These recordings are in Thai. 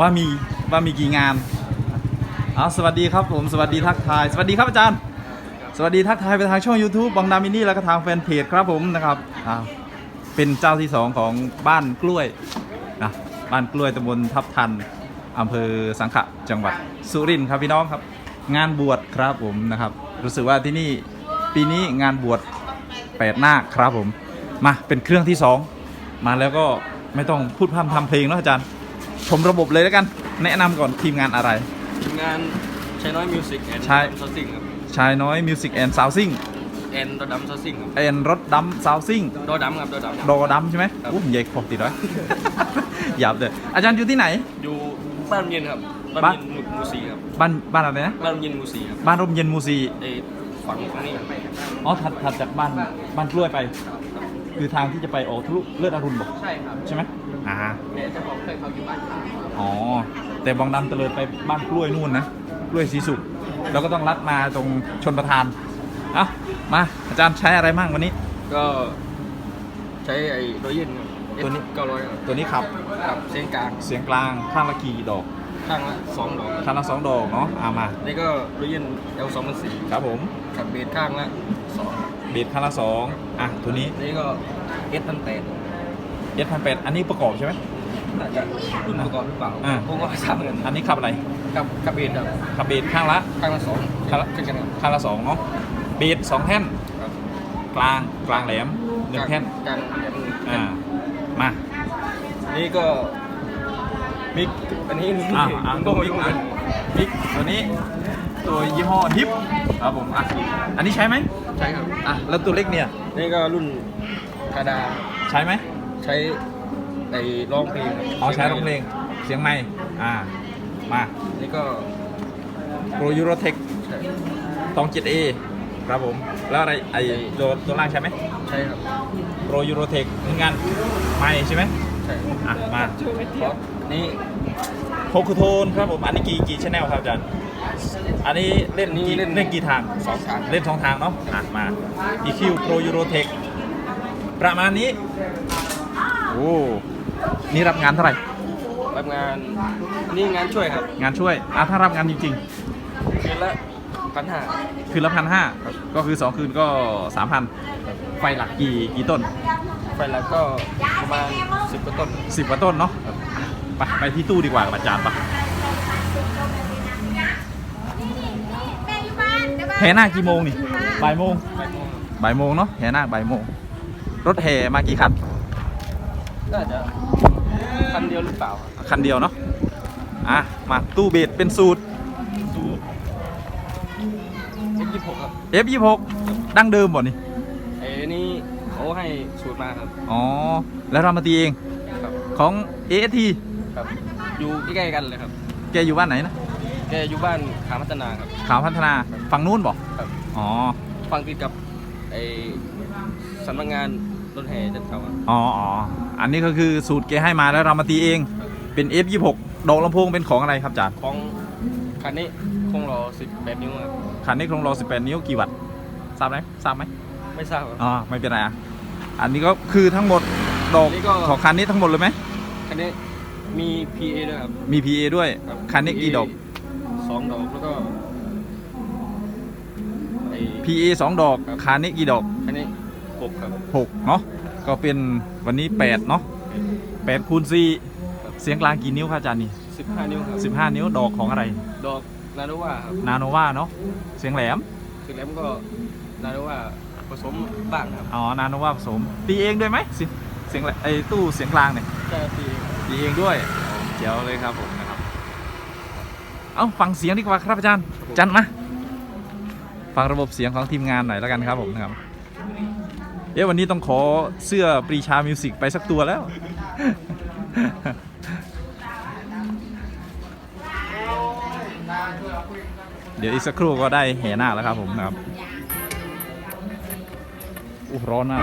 ว่ามีว่ามีกี่งานเอาสวัสดีครับผมสวัสดีทักทาย สวัสดีครับอาจารย์ สวัสดีทักทายไปทางช่อง YouTube บองดามินี่แล้วก็ทางแฟนเพจครับผมนะครับอ่าเป็นเจ้าที่สองของบ้านกล้วยนะบ้านกล้วยตำบลทับทันอำเภอสังขะจังหวัดสุรินทร์ครับพี่น้องครับ งานบวชครับผมนะครับ รู้สึกว่าที่นี่ปีนี้งานบวชแปดหน้าคครับผม มาเป็นเครื่องที่สองมาแล้วก็ไม่ต้องพูดพร่ำทำเพลงแล้วอาจารย์ ชมระบบเลยแล้วกัน แนะนำก่อนทีมงานอะไร ทีมงานชายน้อยมิวสิกแอนด์ใช่ซาวซิงครับชายน้อยมิวสิกแอนด์ซาวซิ่งแอนด์ดอดัมซาวซิงครับแอนรถดัมซาวซิ่งดอดัมครับดอดัม ดอดัมใช่ไหมครับ อู้ใหญ่ขอบติดไว้หยาบเลยอาจารย์อยู่ที่ไหน อยู่บ้านเย็นครับบ้าบ้านนเย็นมูซีครับบ้านบ้านอะไรนะ บ้านเย็นมูซีครับบ้านร่มเย็นมูซี ไอ้ฝั่งตรงนี้ครับอ๋อถัดถัดจากบ้านบ้านกล้วยไป คือทางที่จะไปออกทะลุเลือดอรุณบอกใช่ครับ ใช่ไหม อ่าแม่เจะบอกเคยเขาอยู่บ้านขาวอ๋อ แต่บองดำเตลิดไปบ้านกล้วยนู่นนะ กล้วยสีสุก แล้วก็ต้องลัดมาตรงชนประทาน เอ้า มาอาจารย์ใช้อะไรมั่งวันนี้ ก็ใช้ไอ้โดเย็นครับตัวนี้ เก้าร้อยครับตัวนี้ขับ กับเส้นกลางเสียงกลางข้างละกี่ดอก ข้างละสองดอกข้างละสองดอกเนาะเอามา นี่ก็โดเย็นเอลสองพันสี่ครับผม กับเบสข้างละสองเบสข้างละสองอะ ตัวนี้ นี่ก็เอสพันแปด เอสพันแปดอันนี้ประกอบใช่ไหมน่าจะรุ่นประกอบหรือเปล่าอ่า ผมก็ไม่ทราบเหมือนกันอันนี้ขับอะไรกับกับเบสครับขับเบสข้างละ ข้างละสองข้างละ เช่นกันครับข้างละสองเนาะเบสสองแท่น ครับกลางกลางแหลมหนึ่งแท่นกลางแบบหนึ่งแท่อ่านมานี่ก็มิกอันนี้นี่อ่าอ่าผมตัก็วไม่บิ๊กรู้นะบิ๊กตัวนี้ตัวยี่ห้อดิฟครับผมอะอันนี้ใช้ไหมใช่ครับ อะแล้วตัวเล็กเนี่ย นี่ก็รุ่นคาดา ใช้ไหม ใช้ไอ้ร้องเพลงครับอ๋อใช้ร้องเพลงเสียงไม้อ่ามานี่ก็โปรยูโรเทคใช่ตองจิตเอครับผม แล้วอะไรไอตัวตัวล่างใช่ไหมใช่ครับโปรยูโรเทคเหมือนกันไม่ใช่ไหมใช่อะมาเพราะนี่โคคูโทนครับผมอันนี้กี่กี่ชแนลครับอาจารย์อันนี้เล่นกี่เล่นเล่นกี่ทางสองทางเล่นสองทางเนาะอะมา EQ Pro Eurotech ประมาณนี้ โอ้นี่รับงานเท่าไหร่ รับงานนี่งานช่วยครับงานช่วยอะถ้ารับงานจริงคืนละพันห้าๆ คืนละพันห้าก็คือ 2 คืนก็สามพันไฟหลักกี่กี่ต้น ไฟแล้วก็ประมาณสิบกว่าต้นสิบกว่าต้นเนาะไปไปที่ตู้ดีกว่ากับอาจารย์ปะแห่หน้ากี่โมงนี่บ่ายโมงไปโมงบ่ายโมงเนาะแห่หน้าบ่ายโมงรถแห่มากี่คัน น่าจะคันเดียวหรือเปล่าครับคันเดียวเนาะอะมาตู้เบสเป็นสูตรดูเอ็กยี่หกครับ F26 ดั้งเดิมบ่นี่ไอ้นี่เขาให้สูตรมาครับ อ๋อ แล้วเรามาตีเองครับของ AST ครับ อยู่ใกล้ๆกันเลยครับ แกอยู่บ้านไหนนะ แกอยู่บ้านขาพัฒนาครับ ขาวพัฒนาฝั่งนู้นบ่ครับ อ๋อฟังติดกับไอ้สำนักงาน รถแห่จัดเขาครับอ๋ออ๋ออันนี้ก็คือสูตรแกให้มาแล้วเรามาตีเอง เป็น F26 ดอกลำโพงเป็นของอะไรครับอาจารย์ของคันนี้คงรอ18นิ้วครับคันนี้โครงรอ18 นิ้วกี่วัตต์ทราบไหมทราบไหมไม่ทราบครับ อ๋อไม่เป็นไรอะอันนี้ก็คือทั้งหมดดอกอันนี้ก็ ของคันนี้ทั้งหมดเลยไหมคันนี้มี PA ด้วยครับมี PA ด้วยครับคันนี้กี่ดอก สองดอกแล้วก็ไอ้ PA สองดอกครับ คันนี้กี่ดอกคันนี้ หกครับ6เนาะก็เป็นวันนี้8เนาะ8คูณ4เสียงกลางกี่นิ้วครับอาจารย์นี่สิบห้านิ้วครับ15นิ้วดอกของอะไร ดอกนาโนวาครับนาโนวาเนาะเสียงแหลมถึงแล้วก็นาโนวาผสมบ้างครับอ๋อนาโนวาผสม ตีเองด้วยไหมเสียงเสียงแหลไอ้ตู้เสียงกลางเนี่ยใช่ปีตีเองด้วยเจ๋วเลยครับผมนะครับเอ้าฟังเสียงดีกว่าครับอาจารย์อาจันมาฟังระบบเสียงของทีมงานหน่อยแล้วกันครับผมนะครับ เอ๊ะวันนี้ต้องขอเสื้อปรีชามิวสิกไปสักตัวแล้ว เดี๋ยวอีกสักครู่ก็ได้แห่หน้าแล้วครับผมนะครับอู้ร้อนมาก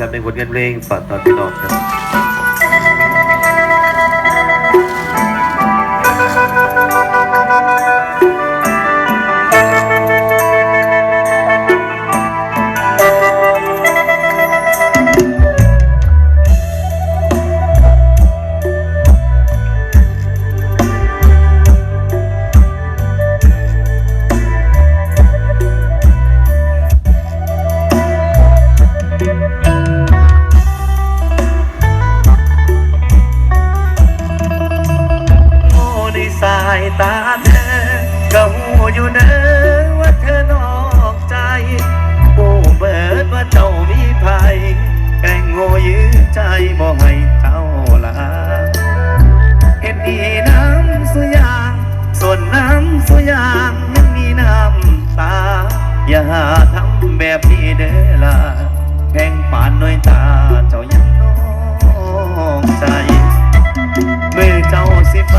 ครับในผลงานเพลงฝากตอนพี่น้องครับ สิไป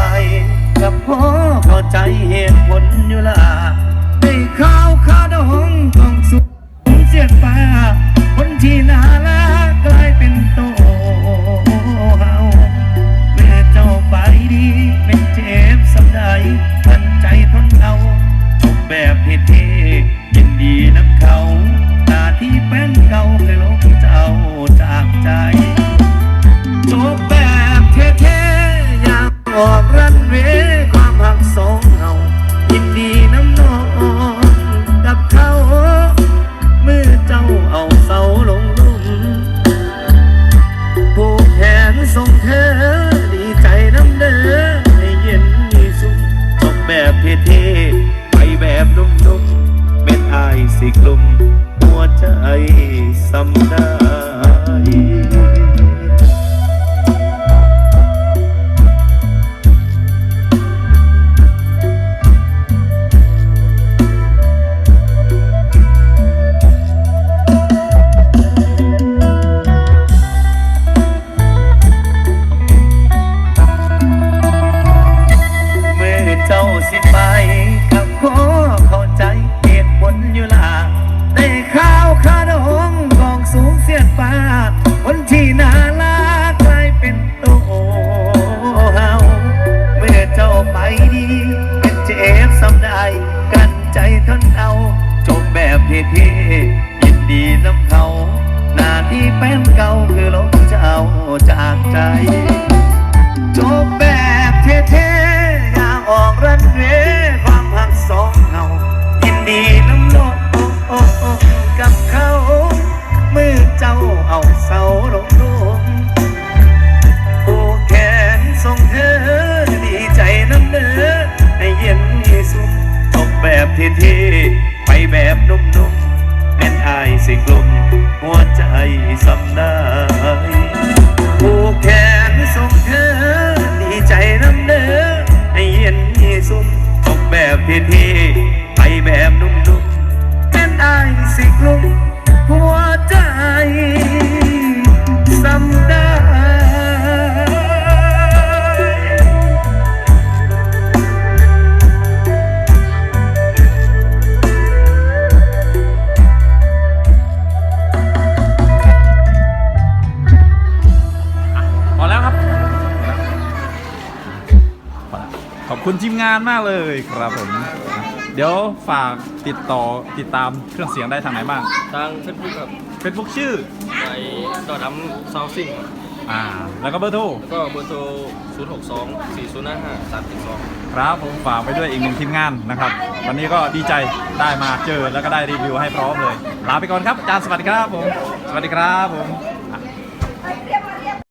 กับพ่อเข้าใจเหตุผลอยู่ละได้ข้าวข้าดองต้องสุขเสียดฟ้าคนที่น่ารักกลายเป็นโตเฮาเมื่อเจ้าไปดีเป็นเจ็บสำใดทันใจทนเอาจบแบบเท่ๆยินดีน้ำเขาหน้าที่แป้นเก่าเคยลงเจ้าจากใจ ออกรันเวความหักสองเฮายินดีน้ำนองกับเขาเมื่อเจ้าเอาเสาลงลุ่มผูกแขนส่งเธอดีใจน้ำเด้อให้เย็นมีสุขจบแบบเท่ๆไปแบบนุ่มๆเป็นอายสิกลุ่มหัวใจสำได้ เท่ยินดีน้ำเขาหน้าที่เป็นเก่าคือลงเจ้าจากใจจบแบบเท่ๆอยากออกรันเวความหักสองเฮายินดีน้ำนกโอ้โอ้กับเขามือเจ้าเอาเสาลงลงผูกแขนส่งเธอดีใจน้ำเนื้อให้เย็นสุขจบแบบเท่ๆไปแบบนุ่มๆแม่นอาย สิกลมหัวใจสำได้านมากเลยครับผม เดี๋ยวฝากติดต่อติดตามเครื่องเสียงได้ทางไหนบ้าง ทางเฟซบุ๊กครับ Facebook ชื่อไปดอดดัมซาวซิงอ่าแล้วก็เบอร์โทร แล้วก็เบอร์โทร 0 6 2 4 0 5 5 3 7 2 ครับผมฝากไปด้วยอีกหนึ่งทีมงานนะครับ วันนี้ก็ดีใจได้มาเจอแล้วก็ได้รีวิวให้พร้อมเลย ลาไปก่อนครับอาจารย์สวัสดีครับผม สวัสดีครับผม